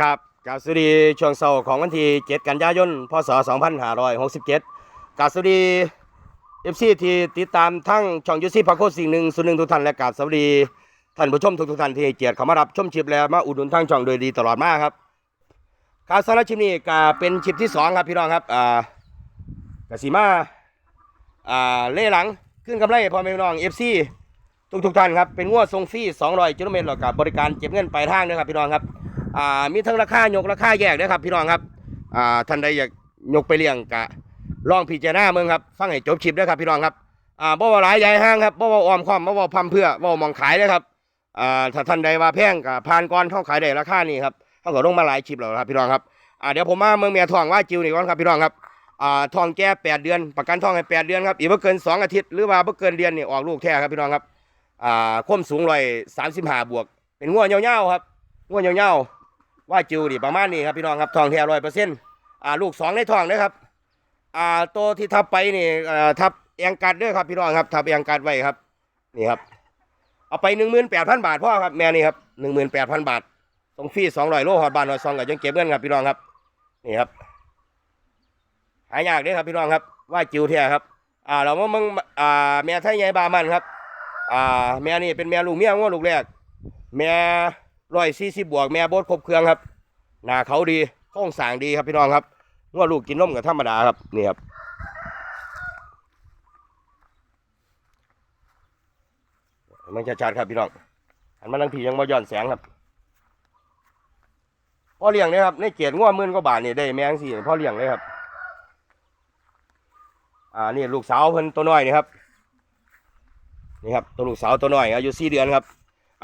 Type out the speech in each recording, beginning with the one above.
ครับกาสวัสดีช่วงเสาร์ของวันที่ 7 กันยายน พศ 2567กาบสวัสดีเอฟซีที่ติดตามทั้งช่องยูซีพักโคสิ่งหนึ่งส่วนหนึ่งทุกท่านและกาสวัสดีท่านผู้ชมทุกทุกท่านที่เกียรติเข้ามารับชมชิปและมาอุดหนุนทางช่องโดยดีตลอดมาครับการสารบชิปนี้ก็เป็นชิปที่สองครับพี่น้องครับอ่ากสิมาอ่าเล่หลังขึ้นกำไรพ่อแม่พี่น้องเอฟซีทุกทุกท่านครับเป็นงวดทรงฟรี200กิโลเมตรหรอกกับบริการเก็บเงินปลายทางด้วยครับพี่น้องครับ อ่ามีทั้งราคายกราคาแยกนะครับ พี่น้องครับอ่าท่านใดอยากยกไปเลี้ยงกะลองพิจารณาเมืองครับฟังให้จบคลิปด้วยครับพี่น้องครับอ่าบ่ว่าหลายใหญ่ห้างครับบ่ว่าออมค้อมบ่ว่าพัมเพื่อบ่ว่ามองขายนะครับอ่าถ้าท่านใดว่าแพงกะผ่านก่อนเท่าขายได้ราคานี้ครับเท่ากับลงมาหลายคลิปแล้วครับพี่น้องครับอ่าเดี๋ยวผมมาเมืองเมียทองว่าจิวนี่ก่อนครับพี่น้องครับอ่าทองแก่แปดเดือน ประกันทองให้แปดเดือนครับอีกบ่เกินสองอาทิตย์หรือว่าบ่เกินเดือนนี่ออกลูกแท้ครับพี่น้องครับอ่าคมสูงร้อยสามสิบห้าบวก เป็นงัวยาวๆครับงัวยาวๆ ว่าจิวดิประมาณนี้ครับพี่น้องครับทองแท้ร้อยเปอร์เซ็นต์อ่าลูกสองในทองนะครับอ่าตัวที่ทับไปนี่อ่าทับเอียงกัดด้วยครับพี่น้องครับทับเอียงกัดไว้ครับนี่ครับเอาไปหนึ่งหมื่นแปดพันบาทพ่อครับแม่นี่ครับหนึ่งหมื่นแปดพันบาทส่งฟรีสองร้อยโลหอดบานหอดซองกับยังเก็บเงินครับพี่น้องครับนี่ครับหายากเด้อครับพี่น้องครับว่าจิวแท้ครับอ่าเรามามึงอ่าแม่ไทยใหญ่บามันครับอ่าแม่นี่เป็นแม่ลูกเมียง้อลูกแรกแม่ ร้อยสี่สิบบวกแม่โบดครบเครื่องครับ หน้าเขาดีโค้งสางดีครับพี่น้องครับงัวลูกกินนมกับธรรมดาครับนี่ครับมันจะชัดครับพี่น้องหันมาลังผียังมาย้อนแสงครับพ่อเลี้ยงเลยครับในเกียรติงัวมื่นกว่าบาทนี่ได้แมงสี่พ่อเลี้ยงเลยครับ อ่านี่ลูกสาวเพิ่นตัวน้อยนี่ครับนี่ครับตัวลูกสาวตัวน้อยอายุสี่เดือนครับ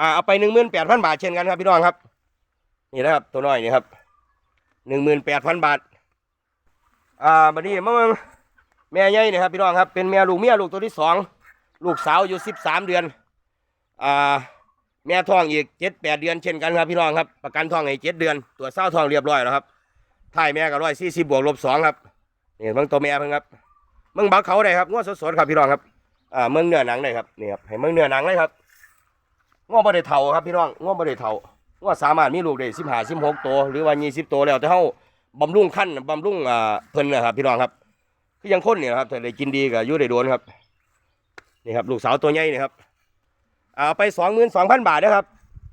อ่าเอาไปหนึ่งหมื่นแปดพันบาทเช่นกันครับพี่น้องครับ นี่นะครับ ตัวน้อยนี่ครับหนึ่งหมื่นแปดพันบาท อ่าบัดนี้มาเบิ่งแม่ใหญ่นี่ครับพี่น้องครับเป็นแม่ลูกเมียลูกตัวที่สองลูกสาวอยู่สิบสามเดือน อ่าแม่ท้องอีกเจ็ดแปดเดือนเช่นกันครับพี่น้องครับประกันท้องให้เจ็ดเดือนตรวเศร้าท้องเรียบร้อยแล้วครับถ่ายแม่ก็ร้อยสี่สิบบวกลบสองครับนี่เบิ่งตัวแม่เพิ่งครับเมืองบักเขาได้ครับงวดสดๆครับพี่น้องครับอ่าเมืองเนื้อหนังได้ครับนี่ครับให้เมืองเนื้อหนังเลยครับ ง้อบ่ได้เท่าครับพี่น้องง้อบ่ได้เท่าง้อสามารถมีลูกได้สิบห้าสิบหกตัวหรือว่ายี่สิบตัวแล้วแต่เฮาบำรุงขั้นบำรุงอ่าเพิ่นนะครับพี่น้องครับคือยังคนเนี่นะครับถ้าได้กินดีก็อยู่ได้โดนครับนี่ครับลูกสาวตัวใหญ่นี่ครับเอาไปสองหมื่นสองพันบาทนะครับ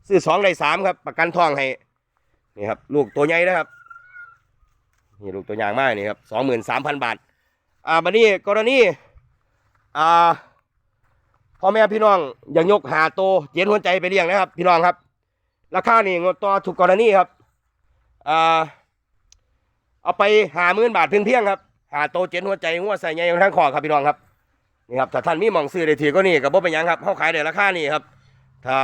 ซื้อสองได้สามครับ ประกันทองให้นี่ครับลูกตัวใหญ่นะครับนี่ลูกตัวอย่างมากนี่ครับสองหมื่นสามพันบาทอ่าบัดนี้กรณีอ่า พ่อแม่พี่น้องอย่างยกหาโตเจียนหัวใจไปเลี้ยงนะครับ พี่น้องครับ ราคานี่งดต่อถูกกรณีครับอ่าเอาไปหาหมื่นบาทเพียงเพียงครับหาโตเจียนหัวใจหัวใส่ใหญ่ทั้งคอครับพี่น้องครับนี่ครับถ้าท่านมีหมองซื้อได้ทีก็นี่กับบ่เป็นยังครับเขาขายได้ราคานี่ครับ ถ้า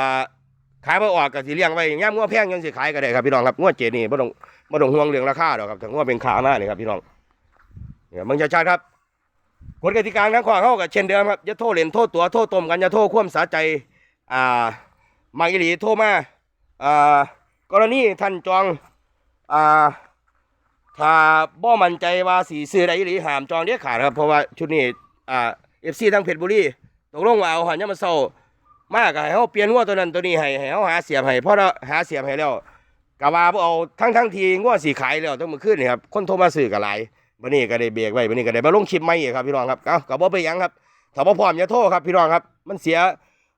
ขายบ่ออกก็สิเลี้ยงไว้ย่ามงัวแพงยังสิขายก็ได้ครับพี่น้องครับงัวเจนี่บ่ต้องบ่ต้องห่วงเรื่องราคาดอกครับถ้างัวเป็นขามานี่ครับพี่น้องเนี่ยมึงจะชัดครับ กฎกติกาทั้งข้อเขากับเช่นเดิมครับอย่าโทษเล่นโทษตัวโทษตมกันอย่าโทษความสาใจอ่ามาอิหลีโทษมาอ่ากรณีท่านจองอ่าถ้าบ่มั่นใจว่าสีซื้อได้อิหลีหามจองเด็ดขาดครับเพราะว่าชุดนี้อ่าเอฟซีทั้งเพชรบุรีตกลงว่าเอาหันยามมาเศร้ามากให้เขาเปลี่ยนงัวตัวนั้นตัวนี้ให้ให้เขาหาเสียบให้เพราะเราหาเสียบให้แล้วกะว่าบ่เอาทั้งทั้งทีงัวสีขายแล้วต้องมือขึ้นนี่ครับคนโทรมาซื้อก็หลาย วันนี้ก็ได้เบรกไว้วันนี้ก็ได้มาลงคลิปใหม่อีกครับพี่น้องครับเอ้าก็บ่ไปยังครับถ้าบ่พร้อมอย่าโทษครับพี่น้องครับ มันเสีย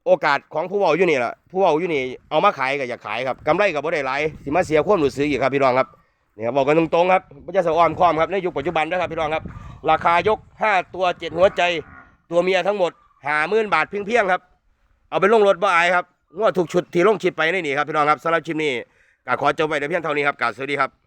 โอกาสของผู้เว้าอยู่นี่แหละผู้เว้าอยู่นี่เอามาขายก็อยากขายครับกำไรก็บ่ได้หลายสิมาเสียความรู้สึกอีกครับพี่น้องครับเนี่ครับบอกกันตรงๆครับบ่จะสะอ้อมค้อมครับในยุคปัจจุบันนะครับพี่น้องครับ ราคายก 5 ตัว7หัวใจ ตัวเมียทั้งหมด50,000บาทเพียงๆครับ เอาไปลงรถบ่อายครับงวดถูกชุดที่ลงคลิปไปในนี่ครับพี่น้องครับสำหรับคลิปนี้ก็ขอจบไว้แต่เพียงเท่านี้ครับกาสวัสดีครับ